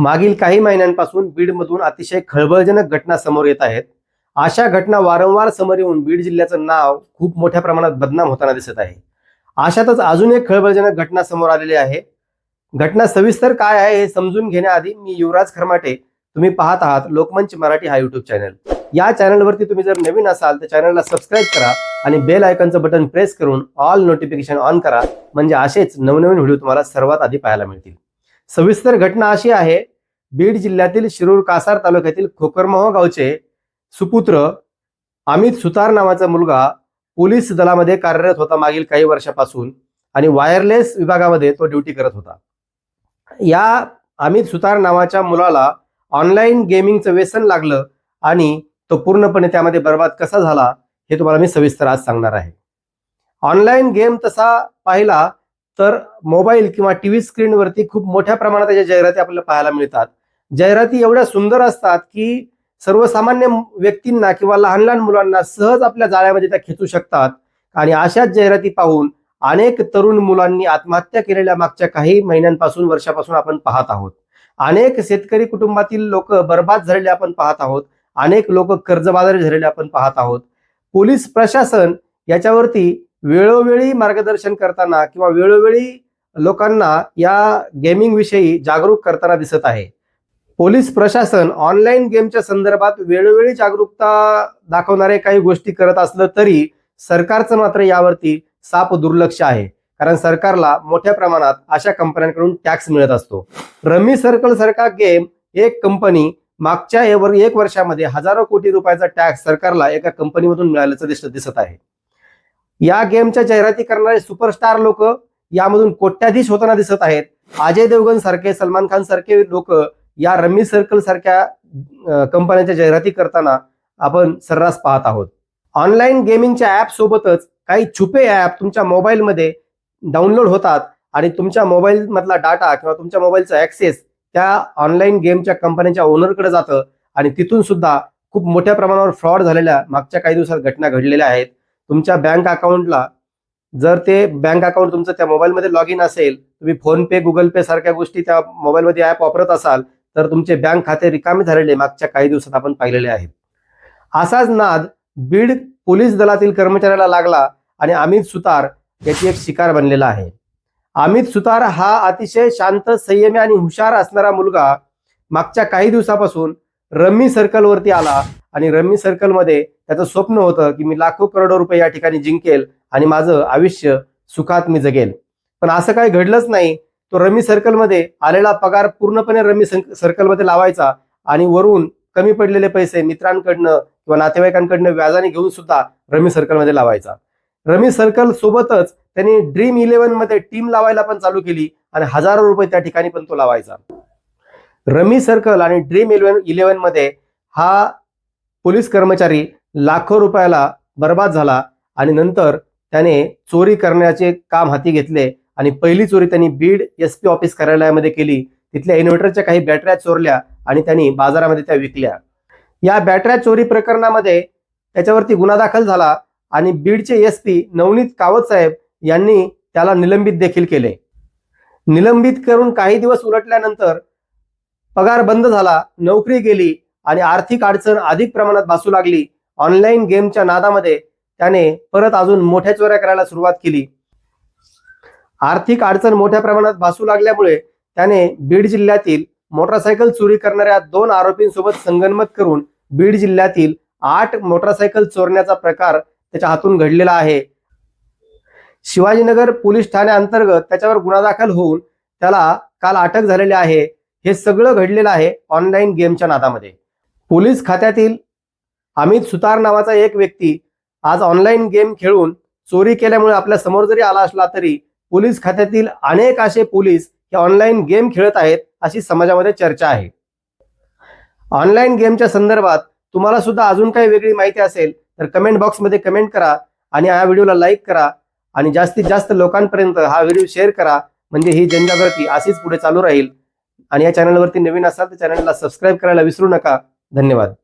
मागील काही महिन्यांपासून बीडमधून अतिशय खळबळजनक घटना समोर येत आहेत. अशा घटना वारंवार समोर येऊन बीड जिल्ह्याचं नाव खूप मोठ्या प्रमाणात बदनाम होताना दिसत आहे. अशातच अजून एक खळबळजनक घटना समोर आलेली आहे. घटना सविस्तर काय आहे हे समजून घेण्याआधी मी युवराज खरमाटे तुम्ही पाहत आहात लोकमंच मराठी हा युट्यूब चॅनल या चॅनलवरती तुम्ही जर नवीन असाल तर चॅनलला सबस्क्राईब करा आणि बेल आयकनचं बटन प्रेस करून ऑल नोटिफिकेशन ऑन करा. म्हणजे असेच नवनवीन व्हिडिओ तुम्हाला सर्वात आधी पाहायला मिळतील. सविस्तर घटना अशी आहे बीड जिल्ह्यातील शिरूर कासार तालुक्यातील खोकरमोह गावचे सुपुत्र अमित सुतार नावाचा मुलगा पोलीस दलामध्ये कार्यरत होता मागील काही वर्षापासून आणि वायरलेस विभागामध्ये तो ड्युटी करत होता. या अमित सुतार नावाच्या मुलाला ऑनलाईन गेमिंगचं व्यसन लागलं आणि तो पूर्णपणे त्यामध्ये बर्बाद कसा झाला हे तुम्हाला मी सविस्तर आज सांगणार आहे. ऑनलाईन गेम तसा पाहिला तर मोबाईल किंवा टीव्ही स्क्रीनवरती खूप मोठ्या प्रमाणात त्याच्या जाहिराती आपल्याला पाहायला मिळतात. जाहिराती एवढ्या सुंदर असतात की सर्वसामान्य व्यक्तींना किंवा लहान लहान मुलांना सहज आपल्या जाळ्यामध्ये त्या खेचू शकतात. आणि अशाच जाहिराती पाहून अनेक तरुण मुलांनी आत्महत्या केलेल्या मागच्या काही महिन्यांपासून वर्षापासून आपण पाहत आहोत. अनेक शेतकरी कुटुंबातील लोक बर्बाद झालेले आपण पाहत आहोत. अनेक लोक कर्जबाजारी झालेले आपण पाहत आहोत. पोलीस प्रशासन याच्यावरती वेळोवेळी मार्गदर्शन करताना किंवा वेळोवेळी लोकांना या गेमिंग विषयी जागरूक करताना दिसत आहे. पोलीस प्रशासन ऑनलाईन गेमच्या संदर्भात वेळोवेळी जागरूकता दाखवणारे काही गोष्टी करत असलं तरी सरकारचं मात्र यावरती साप दुर्लक्ष आहे. कारण सरकारला मोठ्या प्रमाणात अशा कंपन्यांकडून टॅक्स मिळत असतो. रमी सर्कल सारखा गेम एक कंपनी मागच्या एक वर्षामध्ये हजारो कोटी रुपयाचा टॅक्स सरकारला एका कंपनीमधून मिळाल्याचं दिसत दिसत आहे. या गेमच्या जाहिराती करणारे सुपरस्टार लोक यामधून कोट्याधीश होताना दिसत आहेत. अजय देवगण सारखे सलमान खान सारखे लोक या रमी सर्कल सारख्या कंपन्यांच्या जाहिराती करताना आपण सर्रास पाहत आहोत. ऑनलाईन गेमिंगच्या ऍप सोबतच काही छुपे ऍप तुमच्या मोबाईलमध्ये डाउनलोड होतात आणि तुमच्या मोबाईल मधला डाटा किंवा तुमच्या मोबाईलचा ऍक्सेस त्या ऑनलाईन गेमच्या कंपन्यांच्या ओनरकडे जातं आणि तिथून सुद्धा खूप मोठ्या प्रमाणावर फ्रॉड झालेल्या मागच्या काही दिवसात घटना घडलेल्या आहेत. तुमच्या बँक अकाउंटला जर ते बँक अकाउंट तुमचं त्या मोबाईलमध्ये लॉग इन असेल तुम्ही फोन पे गुगल पे सारख्या गोष्टी त्या मोबाईलमध्ये ऍप वापरत असाल तर तुमचे बँक खाते रिकामे झालेले मागच्या काही दिवसात आपण पाहिलेले आहेत. असाच नाद बीड पोलीस दलातील कर्मचाऱ्याला लागला आणि अमित सुतार याची एक शिकार बनलेला आहे. अमित सुतार हा अतिशय शांत संयमी आणि हुशार असणारा मुलगा मागच्या काही दिवसापासून रम्मी सर्कलवरती आला आणि रम्मी सर्कलमध्ये त्याचं स्वप्न होतं की मी लाखो करोडो रुपये या ठिकाणी जिंकेल आणि माझं आयुष्य सुखात मी जगेल. पण असं काही घडलंच नाही. तो रमी सर्कलमध्ये आलेला पगार पूर्णपणे रमी सर्कलमध्ये लावायचा आणि वरून कमी पडलेले पैसे मित्रांकडनं किंवा नातेवाईकांकडनं व्याजाने घेऊन सुद्धा रमी सर्कलमध्ये लावायचा. रमी सर्कल सोबतच त्यांनी ड्रीम इलेव्हनमध्ये टीम लावायला पण चालू केली आणि हजारो रुपये त्या ठिकाणी पण तो लावायचा. रमी सर्कल आणि ड्रीम इलेव्हन इलेव्हनमध्ये हा पोलीस कर्मचारी लाखो रुपयाला बर्बाद झाला आणि नंतर त्याने चोरी करण्याचे काम हाती घेतले आणि पहिली चोरी त्यांनी बीड एस पी ऑफिस कार्यालयामध्ये केली. तिथल्या इन्व्हर्टरच्या काही बॅटऱ्या चोरल्या आणि त्यांनी बाजारामध्ये त्या विकल्या. या बॅटऱ्या चोरी प्रकरणामध्ये त्याच्यावरती गुन्हा दाखल झाला आणि बीडचे एस पी नवनीत कावत साहेब यांनी त्याला निलंबित देखील केले. निलंबित करून काही दिवस उलटल्यानंतर पगार बंद झाला नोकरी गेली आणि आर्थिक अडचण अधिक प्रमाणात भासू लागली. ऑनलाईन गेमच्या नादामध्ये त्याने परत अजून मोठ्या चोऱ्या करायला सुरुवात केली. आर्थिक अडचण मोठ्या प्रमाणात भासू लागल्यामुळे त्याने बीड जिल्ह्यातील मोटरसायकल चोरी करणाऱ्या दोन आरोपींसोबत संगनमत करून बीड जिल्ह्यातील आठ मोटरसायकल चोरण्याचा प्रकार त्याच्या हातून घडलेला आहे. शिवाजीनगर पोलीस ठाण्याअंतर्गत त्याच्यावर गुन्हा दाखल होऊन त्याला काल अटक झालेली आहे. हे सगळं घडलेलं आहे ऑनलाईन गेमच्या नादामध्ये. पोलीस खात्यातील अमित सुतार नावाचा एक व्यक्ती आज ऑनलाईन गेम खेळून चोरी केल्यामुळे आपल्यासमोर जरी आला असला तरी पोलीस खात्यातील अनेक असे पोलीस हे ऑनलाईन गेम खेळत आहेत अशी समाजामध्ये चर्चा आहे. ऑनलाईन गेमच्या संदर्भात तुम्हाला सुद्धा अजून काही वेगळी माहिती असेल तर कमेंट बॉक्समध्ये कमेंट करा आणि या व्हिडिओला लाईक करा आणि जास्तीत जास्त लोकांपर्यंत हा व्हिडिओ शेअर करा. म्हणजे ही जनजागृती अशीच पुढे चालू राहील. आणि या चॅनलवरती नवीन असाल तर चॅनलला सबस्क्राईब करायला विसरू नका. धन्यवाद.